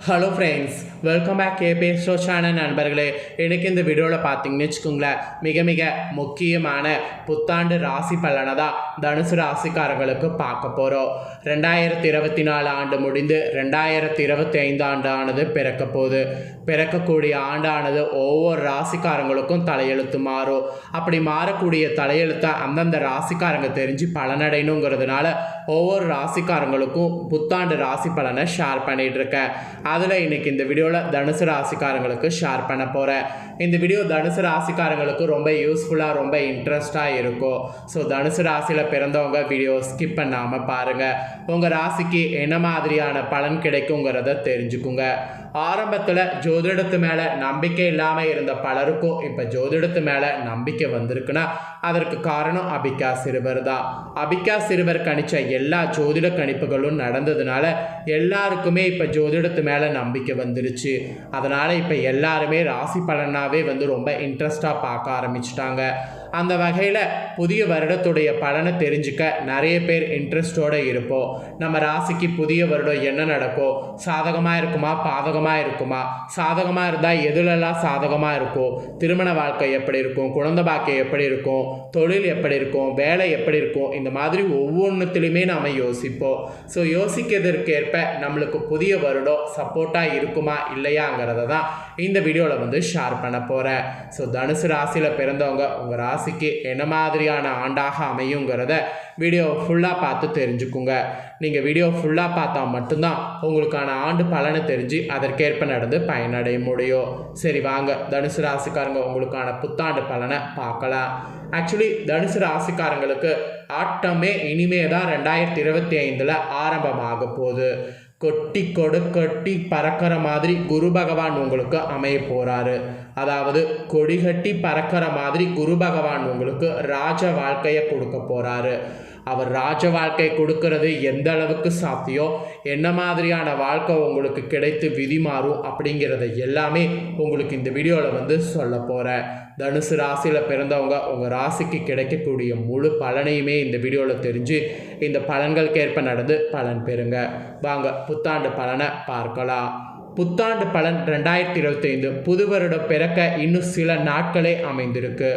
Hello friends welcome back கேபே ஷோஷான நண்பர்களே. எனக்கு இந்த வீடியோவில் பார்த்தீங்கன்னு வச்சுக்கோங்களேன் மிக மிக முக்கியமான புத்தாண்டு ராசி பலனை தான் தனுசு ராசிக்காரங்களுக்கு பார்க்க போகிறோம் ரெண்டாயிரத்தி இருபத்தி நாலு ஆண்டு முடிந்து ரெண்டாயிரத்தி இருபத்தி ஐந்து ஆண்டு ஆனது பிறக்க போகுது. பிறக்கக்கூடிய ஆண்டானது ஒவ்வொரு ராசிக்காரங்களுக்கும் தலையெழுத்து மாறும். அப்படி மாறக்கூடிய தலையெழுத்தை அந்தந்த ராசிக்காரங்க தெரிஞ்சு பலனடையணுங்கிறதுனால ஒவ்வொரு ராசிக்காரங்களுக்கும் புத்தாண்டு ராசி பலனை ஷேர் பண்ணிகிட்ருக்கேன் இருக்கேன். அதில் இன்னைக்கு இந்த வீடியோவில் தனுசு ராசிக்காரங்களுக்கு ஷேர் பண்ண போகிறேன் இந்த வீடியோ தனுசு ராசிக்காரங்களுக்கு ரொம்ப யூஸ்ஃபுல்லாக ரொம்ப இன்ட்ரெஸ்டாக இருக்கும். ஸோ தனுசு ராசியில் பிறந்தவங்க வீடியோ ஸ்கிப் பண்ணாமல் பாருங்கள் உங்கள் ராசிக்கு என்ன மாதிரியான பலன் கிடைக்குங்கிறத தெரிஞ்சுக்குங்க. ஆரம்பத்தில் ஜோதிடத்து மேலே நம்பிக்கை இல்லாமல் இருந்த பலருக்கும் இப்போ ஜோதிடத்து மேலே நம்பிக்கை வந்திருக்குன்னா அதற்கு காரணம் அபிகா சிறுவர் தான். அபிகா சிறுவர் கணிச்ச எல்லா ஜோதிட கணிப்புகளும் நடந்ததுனால எல்லாருக்குமே இப்போ ஜோதிடத்து மேலே நம்பிக்கை வந்துருச்சு. அதனால் இப்போ எல்லாருமே ராசி பலனாகவே வந்து ரொம்ப இன்ட்ரெஸ்டாக பார்க்க ஆரம்பிச்சிட்டாங்க. அந்த வகையில் புதிய வருடத்துடைய பலனை தெரிஞ்சுக்க நிறைய பேர் இன்ட்ரெஸ்டோடு இருப்போம் நம்ம ராசிக்கு புதிய வருடம் என்ன நடக்கும் சாதகமாக இருக்குமா பாதகமாக இருக்குமா சாதகமாக இருந்தால் எதுலெல்லாம் சாதகமாக இருக்கும் திருமண வாழ்க்கை எப்படி இருக்கும் குழந்தை பாக்கியம் எப்படி இருக்கும் தொழில் எப்படி இருக்கும் வேலை எப்படி இருக்கும் இந்த மாதிரி ஒவ்வொன்றுத்துலையுமே நாம் யோசிப்போம். ஸோ யோசிக்கிறதுக்கேற்ப நம்மளுக்கு புதிய வருடம் சப்போர்ட்டாக இருக்குமா இல்லையாங்கிறத தான் இந்த வீடியோவில் வந்து ஷேர் பண்ண போகிறேன் ஸோ தனுசு ராசியில் பிறந்தவங்க உங்கள் ராசி ராசிக்கு என்ன மாதிரியான ஆண்டாக அமையுங்கிறத வீடியோ ஃபுல்லாக பார்த்து தெரிஞ்சுக்குங்க. நீங்கள் வீடியோ ஃபுல்லாக பார்த்தா மட்டும்தான் உங்களுக்கான ஆண்டு பலனை தெரிஞ்சு அதற்கேற்ப நடந்து பயனடைய முடியும். சரி வாங்க. தனுசு ராசிக்காரங்க உங்களுக்கான புத்தாண்டு பலனை பார்க்கலாம். ஆக்சுவலி தனுசு ராசிக்காரங்களுக்கு ஆட்டமே இனிமே தான் ரெண்டாயிரத்தி இருபத்தி ஐந்தில் ஆரம்பமாக போகுது. கொட்டி கொடுக்கட்டி பறக்கிற மாதிரி குரு பகவான் உங்களுக்கு அமைய போகிறாரு அதாவது கொடிகட்டி பறக்கிற மாதிரி குரு பகவான் உங்களுக்கு ராஜ வாழ்க்கையை கொடுக்க போகிறாரு அவர் ராஜ வாழ்க்கை கொடுக்கறது எந்த அளவுக்கு சாத்தியம் என்ன மாதிரியான வாழ்க்கை உங்களுக்கு கிடைத்து விதி மாறும் அப்படிங்கிறத எல்லாமே உங்களுக்கு இந்த வீடியோவில் வந்து சொல்ல போகிறேன் தனுசு ராசியில் பிறந்தவங்க உங்கள் ராசிக்கு கிடைக்கக்கூடிய முழு பலனையுமே இந்த வீடியோவில் தெரிஞ்சு இந்த பலன்களுக்கேற்ப நடந்து பலன் பெறுங்க. வாங்க புத்தாண்டு பலனை பார்க்கலாம். புத்தாண்டு பலன் ரெண்டாயிரத்தி இருபத்தைந்து புது வருடம் பிறக்க இன்னும் சில நாட்களே அமைந்திருக்கு.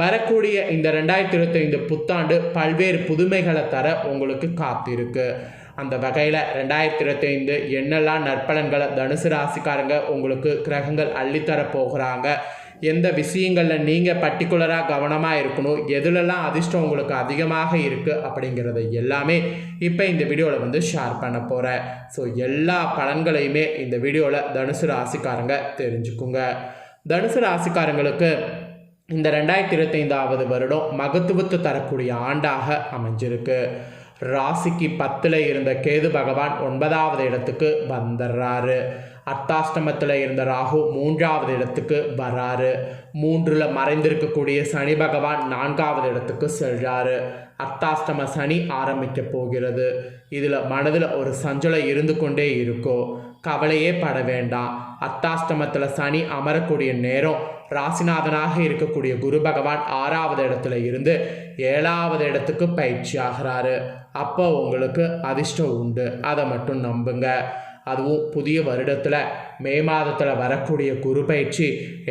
வரக்கூடிய இந்த ரெண்டாயிரத்தி இருபத்தைந்து புத்தாண்டு பல்வேறு புதுமைகளை தர உங்களுக்கு காத்திருக்கு. அந்த வகையில் ரெண்டாயிரத்தி இருபத்தைந்து என்னெல்லாம் நற்பலன்களை தனுசு ராசிக்காரங்க உங்களுக்கு கிரகங்கள் அள்ளித்தர போகிறாங்க. எந்த விஷயங்களில் நீங்கள் பர்டிகுலராக கவனமாக இருக்கணும் எதுலெல்லாம் அதிர்ஷ்டம் உங்களுக்கு அதிகமாக இருக்குது அப்படிங்கிறத எல்லாமே இப்போ இந்த வீடியோவில் வந்து ஷேர் பண்ண போகிறேன் ஸோ எல்லா பலன்களையுமே இந்த வீடியோவில் தனுசு ராசிக்காரங்க தெரிஞ்சுக்குங்க. தனுசு ராசிக்காரங்களுக்கு இந்த ரெண்டாயிரத்தி இருபத்தைந்தாவது வருடம் மகத்துவத்தை தரக்கூடிய ஆண்டாக அமைஞ்சிருக்கு. ராசிக்கு பத்தில் இருந்த கேது பகவான் ஒன்பதாவது இடத்துக்கு வந்துடுறாரு அர்த்தாஷ்டமத்தில் இருந்த ராகு மூன்றாவது இடத்துக்கு வராரு. மூன்றில் மறைந்திருக்கக்கூடிய சனி பகவான் நான்காவது இடத்துக்கு செல்றாரு. அர்த்தாஷ்டம சனி ஆரம்பிக்க போகிறது. இதில் மனதில் ஒரு சஞ்சலம் இருந்து கொண்டே இருக்கும் கவலையே பட வேண்டாம் அத்தாஷ்டமத்தில் சனி அமரக்கூடிய நேரம். ராசிநாதனாக இருக்கக்கூடிய குரு பகவான் ஆறாவது இடத்துல இருந்து ஏழாவது இடத்துக்கு பயிற்சி ஆகிறாரு அப்போ உங்களுக்கு அதிர்ஷ்டம் உண்டு. அதை மட்டும் நம்புங்க. அதுவும் புதிய வருடத்தில் மே மாதத்தில் வரக்கூடிய குரு பயிற்சி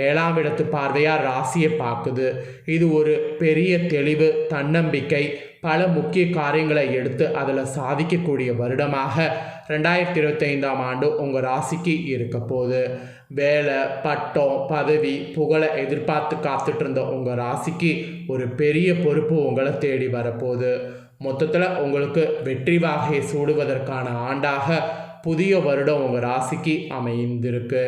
ஏழாம் இடத்து பார்வையாக ராசியை பார்க்குது. இது ஒரு பெரிய தெளிவு தன்னம்பிக்கை பல முக்கிய காரியங்களை எடுத்து அதில் சாதிக்கக்கூடிய வருடமாக ரெண்டாயிரத்தி இருபத்தைந்தாம் ஆண்டு உங்கள் ராசிக்கு இருக்க போகுது. வேலை பட்டம் பதவி புகழை எதிர்பார்த்து காத்துட்டு இருந்த உங்கள் ராசிக்கு ஒரு பெரிய பொறுப்பு உங்களை தேடி வரப்போகுது. மொத்தத்தில் உங்களுக்கு வெற்றி வாகையை சூடுவதற்கான ஆண்டாக புதிய வருடம் உங்கள் ராசிக்கு அமைந்திருக்கு.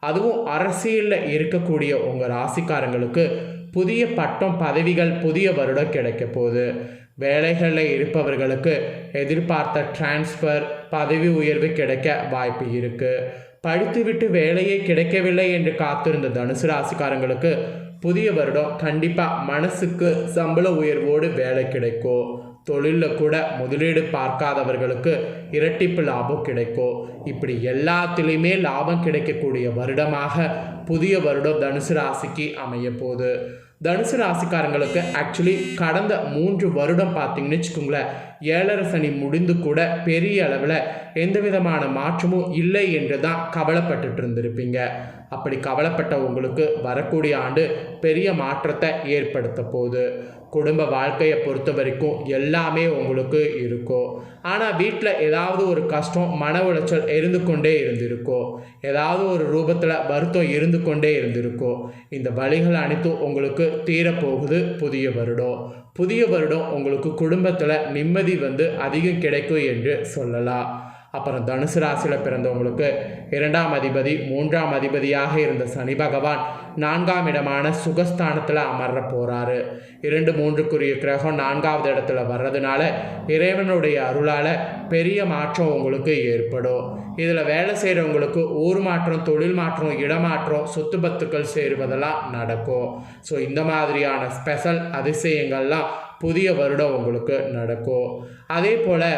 அதுவும் அரசியலில் இருக்கக்கூடிய உங்கள் ராசிக்காரங்களுக்கு புதிய பட்டம் பதவிகள் புதிய வருடம் கிடைக்க போகுது. வேலைகளில் இருப்பவர்களுக்கு எதிர்பார்த்த டிரான்ஸ்ஃபர் பதவி உயர்வு கிடைக்க வாய்ப்பு இருக்குது படித்துவிட்டு வேலையே கிடைக்கவில்லை என்று காத்திருந்த தனுசு ராசிக்காரங்களுக்கு புதிய வருடம் கண்டிப்பாக மனசுக்கு சம்பள உயர்வோடு வேலை கிடைக்கும். தொழிலில் கூட முதலீடு பார்க்காதவர்களுக்கு இரட்டிப்பு லாபம் கிடைக்கும் இப்படி எல்லாத்துலேயுமே லாபம் கிடைக்கக்கூடிய வருடமாக புதிய வருடம் தனுசு ராசிக்கு அமைய போகுது தனுசு ராசிக்காரங்களுக்கு ஆக்சுவலி கடந்த மூன்று வருடம் பார்த்தீங்கன்னு வச்சுக்கோங்களேன் ஏழரை சனி முடிந்து கூட பெரிய அளவில் எந்த விதமான மாற்றமும் இல்லை என்று தான் கவலைப்பட்டுட்டு இருந்திருப்பீங்க அப்படி கவலைப்பட்ட உங்களுக்கு வரக்கூடிய ஆண்டு பெரிய மாற்றத்தை ஏற்படுத்த போகுது. குடும்ப வாழ்க்கையை பொறுத்த வரைக்கும் எல்லாமே உங்களுக்கு இருக்கும். ஆனால் வீட்டில் ஏதாவது ஒரு கஷ்டம் மன உளைச்சல் இருந்து கொண்டே இருந்திருக்கோ ஏதாவது ஒரு ரூபத்தில் வருத்தம் இருந்து கொண்டே இருந்திருக்கோ இந்த வழிகள் அனைத்தும் உங்களுக்கு தீரப்போகுது புதிய வருடம். புதிய வருடம் உங்களுக்கு குடும்பத்தில் நிம்மதி வந்து அதிகம் கிடைக்கும் என்று சொல்லலாம். அப்புறம் தனுசு ராசியில் பிறந்தவங்களுக்கு இரண்டாம் அதிபதி மூன்றாம் அதிபதியாக இருந்த சனி பகவான் நான்காம் இடமான சுகஸ்தானத்தில் அமர போகிறாரு இரண்டு மூன்றுக்குரிய கிரகம் நான்காவது இடத்துல வர்றதுனால இறைவனுடைய அருளால் பெரிய மாற்றம் உங்களுக்கு ஏற்படும். இதில் வேலை செய்கிறவங்களுக்கு ஊர் மாற்றம் தொழில் மாற்றம் இடமாற்றம் சொத்து பத்துக்கள் சேருவதெல்லாம் நடக்கும். ஸோ இந்த மாதிரியான ஸ்பெஷல் அதிசயங்கள்லாம் புதிய வருடம் உங்களுக்கு நடக்கும். அதே போல்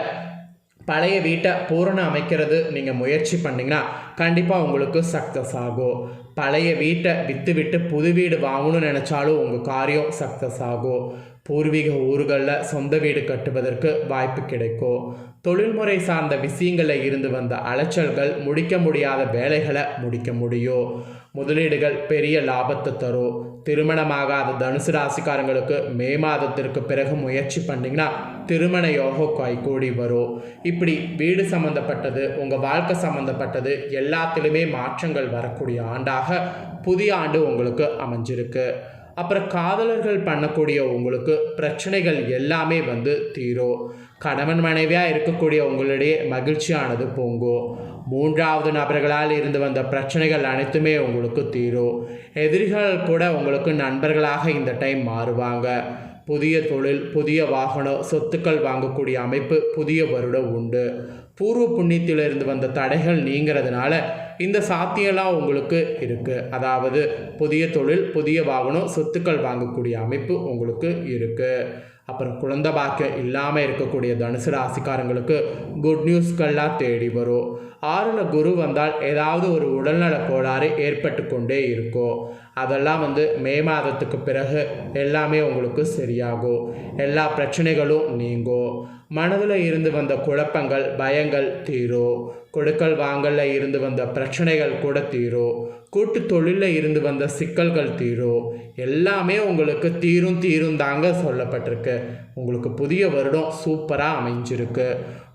பழைய வீட்டை பூரணம் அமைக்கிறது நீங்கள் முயற்சி பண்ணிங்கன்னா கண்டிப்பாக உங்களுக்கு சக்ஸஸ் ஆகும். பழைய வீட்டை விற்று விட்டு புது வீடு வாங்கணும்னு நினச்சாலும் உங்கள் காரியம் சக்ஸஸ் ஆகும். பூர்வீக ஊர்களில் சொந்த வீடு கட்டுவதற்கு வாய்ப்பு கிடைக்கும். தொழில்முறை சார்ந்த விஷயங்களில் இருந்து வந்த அலைச்சல்கள் முடிக்க முடியாத வேலைகளை முடிக்க முடியும். முதலீடுகள் பெரிய லாபத்தை தரும். திருமணமாகாத தனுசு ராசிக்காரங்களுக்கு மே மாதத்திற்கு பிறகு முயற்சி பண்ணிங்கன்னா திருமண யோகம் கைகூடி வரும். இப்படி வீடு சம்மந்தப்பட்டது உங்கள் வாழ்க்கை சம்மந்தப்பட்டது எல்லாத்திலுமே மாற்றங்கள் வரக்கூடிய ஆண்டாக புதிய ஆண்டு உங்களுக்கு அமைஞ்சிருக்கு. அப்புறம் காதலர்கள் பண்ணக்கூடிய உங்களுக்கு பிரச்சனைகள் எல்லாமே வந்து தீரும். கணவன் மனைவியாக இருக்கக்கூடிய உங்களுடைய மகிழ்ச்சியானது பொங்கும். மூன்றாவது நபர்களால் இருந்து வந்த பிரச்சனைகள் அனைத்துமே உங்களுக்கு தீரும். எதிரிகள் கூட உங்களுக்கு நண்பர்களாக இந்த டைம் மாறுவாங்க. புதிய தொழில் புதிய வாகனம் சொத்துக்கள் வாங்கக்கூடிய அமைப்பு புதிய வருடம் உண்டு. பூர்வ புண்ணியத்திலிருந்து வந்த தடைகள் நீங்கிறதுனால இந்த சாத்தியம்லாம் உங்களுக்கு இருக்குது அதாவது புதிய தொழில் புதிய வாகனம் சொத்துக்கள் வாங்கக்கூடிய அமைப்பு உங்களுக்கு இருக்குது அப்புறம் குழந்தை பாக்கியம் இல்லாமல் இருக்கக்கூடிய தனுசு ராசிக்காரங்களுக்கு குட் நியூஸ்கள்லாம் தேடி வரும். ஆறில் குரு வந்தால் ஏதாவது ஒரு உடல்நல கோளாறு ஏற்பட்டு கொண்டே இருக்கும் அதெல்லாம் வந்து மே மாதத்துக்கு பிறகு எல்லாமே உங்களுக்கு சரியாகும். எல்லா பிரச்சனைகளும் நீங்கும் மனதில் இருந்து வந்த குழப்பங்கள் பயங்கள் தீரும் கொடுக்கல் வாங்கல்ல இருந்து வந்த பிரச்சனைகள் கூட தீரும் கூட்டு தொழிலில் இருந்து வந்த சிக்கல்கள் தீரும் எல்லாமே உங்களுக்கு தீரும் தீரும் தாங்க சொல்லப்பட்டிருக்கு. உங்களுக்கு புதிய வருடம் சூப்பராக அமைஞ்சிருக்கு.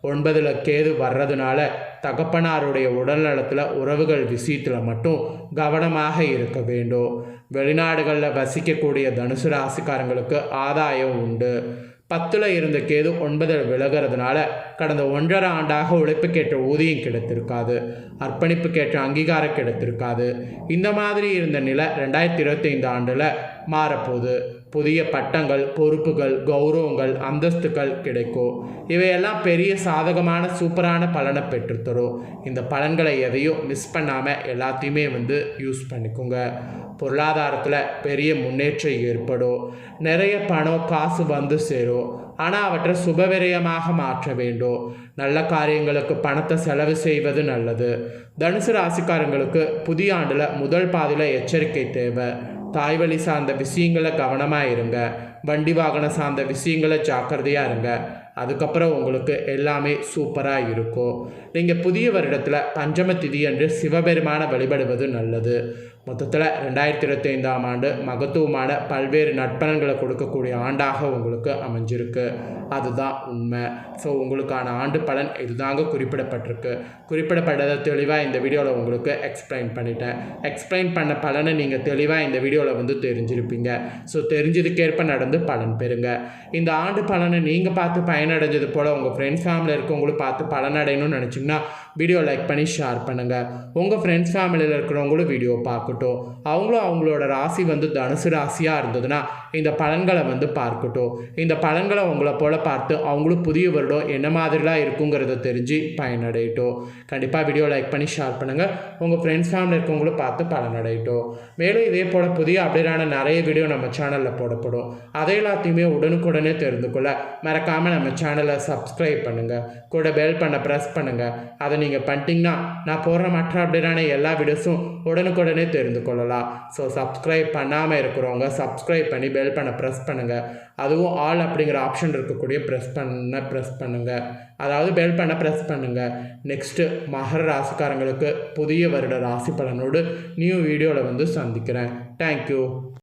ஒன்பதில் கேது வர்றதுனால தகப்பனாருடைய உடல்நலத்தில் உறவுகள் விஷயத்தில் மட்டும் கவனமாக இருக்க வேண்டும். வெளிநாடுகளில் வசிக்கக்கூடிய தனுசு ராசிக்காரங்களுக்கு ஆதாயம் உண்டு. பத்தில் இருந்த கேது ஒன்பதில் விலகிறதுனால கடந்த ஒன்றரை ஆண்டாக உழைப்புக்கேற்ற ஊதியம் கிடைத்திருக்காது. அர்ப்பணிப்புக்கேற்ற அங்கீகாரம் கிடைத்திருக்காது. இந்த மாதிரி இருந்த நிலை ரெண்டாயிரத்தி இருபத்தைந்து ஆண்டில் மாறப்போகுது. புதிய பட்டங்கள் பொறுப்புகள் கௌரவங்கள் அந்தஸ்துகள் கிடைக்கும் இவையெல்லாம் பெரிய சாதகமான சூப்பரான பலனை பெற்றுத்தரும் இந்த பலன்களை எதையும் மிஸ் பண்ணாமல் எல்லாத்தையுமே வந்து யூஸ் பண்ணிக்கோங்க. பொருளாதாரத்தில் பெரிய முன்னேற்றம் ஏற்படும் நிறைய பணம் காசு வந்து சேரும் ஆனால் அவற்றை சுபவிரயமாக மாற்ற வேண்டும் நல்ல காரியங்களுக்கு பணத்தை செலவு செய்வது நல்லது. தனுசு ராசிக்காரங்களுக்கு புதிய ஆண்டில் முதல் பாதியில் எச்சரிக்கை தேவை. தாய் வழி சார்ந்த விஷயங்களை கவனமாக இருங்க. வண்டி வாகனம் சார்ந்த விஷயங்களை ஜாக்கிரதையாக இருங்க. அதுக்கப்புறம் உங்களுக்கு எல்லாமே சூப்பராக இருக்கும். நீங்கள் புதிய வருடத்தில் பஞ்சம திதி அன்று சிவபெருமான வழிபடுவது நல்லது. மொத்தத்தில் ரெண்டாயிரத்தி இருபத்தைந்தாம் ஆண்டு மகத்துவமான பல்வேறு நட்பலன்களை கொடுக்கக்கூடிய ஆண்டாக உங்களுக்கு அமைஞ்சிருக்கு. அதுதான் உண்மை. ஸோ உங்களுக்கான ஆண்டு பலன் இதுதாங்க குறிப்பிடப்பட்டிருக்கு. குறிப்பிடப்பட்டதை தெளிவாக இந்த வீடியோவில் உங்களுக்கு எக்ஸ்பிளைன் பண்ணிட்டேன். எக்ஸ்பிளைன் பண்ண பலனை நீங்கள் தெளிவாக இந்த வீடியோவில் வந்து தெரிஞ்சிருப்பீங்க. ஸோ தெரிஞ்சதுக்கேற்ப நடந்து பலன் பெறுங்க. இந்த ஆண்டு பலனை நீங்கள் பார்த்து பயனடைஞ்சது போல் உங்கள் ஃப்ரெண்ட்ஸ் ஃபேமிலியில் இருக்கவங்களும் பார்த்து பலனடையணும்னு நினச்சிங்கன்னா வீடியோ லைக் பண்ணி ஷேர் பண்ணுங்கள் உங்கள் ஃப்ரெண்ட்ஸ் ஃபேமிலியில் இருக்கிறவங்களும் வீடியோ பார்க்கணும் பார்க்கட்டும். அவங்களும் அவங்களோட ராசி வந்து தனுசு ராசியாக இருந்ததுன்னா இந்த பலன்களை வந்து பார்க்கட்டும். இந்த பலன்களை உங்களை போல் பார்த்து அவங்களும் புதிய வருடம் என்ன மாதிரிலாம் இருக்குங்கிறத தெரிஞ்சு பயனடையட்டும். கண்டிப்பாக வீடியோ லைக் பண்ணி ஷேர் பண்ணுங்கள் உங்கள் ஃப்ரெண்ட்ஸ் ஃபேமிலி இருக்கவங்களும் பார்த்து பலனடையட்டும். மேலும் இதே போல் புதிய அப்டேட்டான நிறைய வீடியோ நம்ம சேனலில் போடப்படும். அதை எல்லாத்தையுமே உடனுக்குடனே தெரிந்து கொள்ள மறக்காமல் நம்ம சேனலை சப்ஸ்கிரைப் பண்ணுங்கள் கூட பெல் பண்ண ப்ரெஸ் பண்ணுங்கள் அதை நீங்கள் பண்ணிட்டீங்கன்னா நான் போடுற மற்ற அப்டேட்டான எல்லா வீடியோஸும் உடனுக்குடனே தெரிந்து கொள்ளலாம் ஸோ சப்ஸ்கிரைப் பண்ணாமல் இருக்கிறவங்க சப்ஸ்கிரைப் பண்ணி பெல் பண்ண ப்ரெஸ் பண்ணுங்கள் அதுவும் ஆல் அப்படிங்கிற ஆப்ஷன் இருக்கக்கூடிய ப்ரெஸ் பண்ண ப்ரெஸ் பண்ணுங்கள் அதாவது பெல் பண்ண ப்ரெஸ் பண்ணுங்கள் நெக்ஸ்ட்டு மகர ராசிக்காரங்களுக்கு புதிய வருட ராசி பலனோடு நியூ வீடியோவில் வந்து சந்திக்கிறேன். தேங்க்யூ